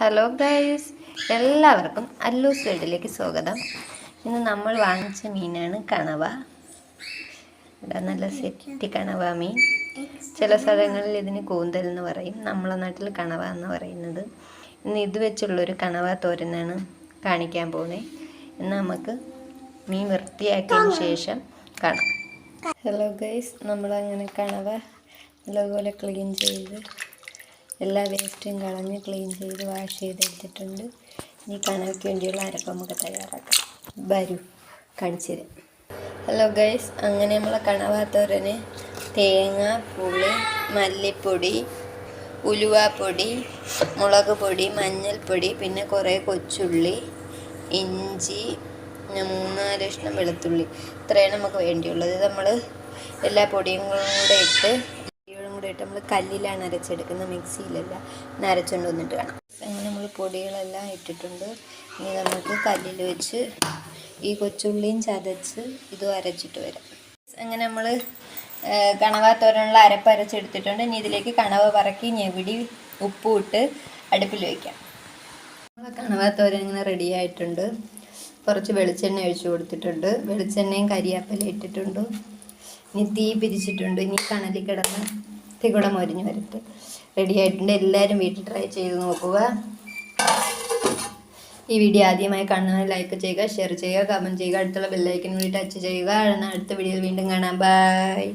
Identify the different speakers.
Speaker 1: Hello guys എല്ലാവർക്കും അല്ലൂസ് സൈഡിലേക്ക് സ്വാഗതം. ഇന്ന് നമ്മൾ വാങ്ങിച്ച മീനാണ് കണവ. ഇവിടെ നല്ല സെറ്റി കണവ മീൻ. ചില സ്ഥലങ്ങളിൽ ഇതിന് കൂന്തൽ എന്ന് പറയും. നമ്മളെ നാട്ടിൽ കണവ എന്ന് പറയുന്നത്. ഇന്ന് ഇത് വെച്ചുള്ളൊരു കണവ തോരനാണ് കാണിക്കാൻ പോകുന്നത് ഇന്ന് നമുക്ക് മീൻ വൃത്തിയാക്കിയതിന് ശേഷം കാണാം. ഹലോ ഗൈസ് നമ്മളങ്ങനെ കണവ നല്ലപോലെ ക്ലീൻ ചെയ്ത് എല്ലാ വേസ്റ്റും കളഞ്ഞ് ക്ലീൻ ചെയ്ത് വാഷ് ചെയ്ത് ചെയ്തെടുത്തിട്ടുണ്ട്. ഇനി കണവയ്ക്ക് വേണ്ടിയുള്ള അരപ്പ് നമുക്ക് തയ്യാറാക്കാം. വരൂ കാണിച്ചു ഹലോ ഗൈസ് അങ്ങനെ നമ്മളെ കണവാത്തോരന് തേങ്ങ പുളി മല്ലിപ്പൊടി ഉലുവാപ്പൊടി മുളക് പൊടി മഞ്ഞൾപ്പൊടി പിന്നെ കുറേ കൊച്ചുള്ളി ഇഞ്ചി പിന്നെ മൂന്നാൽ കഷ്ണം വെളുത്തുള്ളി. ഇത്രയാണ് നമുക്ക് വേണ്ടിയുള്ളത്. നമ്മൾ എല്ലാ പൊടിയും കൂടെ ഇട്ട് ഇട്ട് നമ്മൾ കല്ലിലാണ് അരച്ചെടുക്കുന്നത് മിക്സിയിലല്ല. നരച്ചുകൊണ്ട് വന്നിട്ട് കാണാം. അങ്ങനെ നമ്മൾ പൊടികളെല്ലാം ഇട്ടിട്ടുണ്ട്. ഇനി നമുക്ക് കല്ലിൽ വെച്ച് ഈ കൊച്ചുള്ളിയും ചതച്ച് ഇതും അരച്ചിട്ട് വരാം. അങ്ങനെ നമ്മൾ കണവ തോരനുള്ള അരപ്പ് അരച്ചെടുത്തിട്ടുണ്ട്. ഇനി ഇതിലേക്ക് കണവ പറക്കി ഞെവിടി ഉപ്പും ഇട്ട് അടുപ്പിൽ വയ്ക്കാം നമ്മളെ കണവ തോരൻ ഇങ്ങനെ റെഡി ആയിട്ടുണ്ട്. കുറച്ച് വെളിച്ചെണ്ണ ഒഴിച്ചു കൊടുത്തിട്ടുണ്ട്. വെളിച്ചെണ്ണയും കരിയാപ്പല ഇട്ടിട്ടുണ്ട്. ഇനി തീ പിരിച്ചിട്ടുണ്ട്. ഇനി കണലിൽ കിടന്ന് തീ കൂടെ മൊരിഞ്ഞ് വരട്ടെ റെഡി ആയിട്ടുണ്ട്. എല്ലാവരും വീട്ടിൽ ട്രൈ ചെയ്ത് നോക്കുക. ഈ വീഡിയോ ആദ്യമായി കാണുന്നവർ ലൈക്ക് ചെയ്യുക ഷെയർ ചെയ്യുക കമന്റ് ചെയ്യുക അടുത്തുള്ള ബെല്ലൈക്കൻ കൂടി ടച്ച് ചെയ്യുക. അടുത്ത വീഡിയോയിൽ വീണ്ടും കാണാം. ബൈ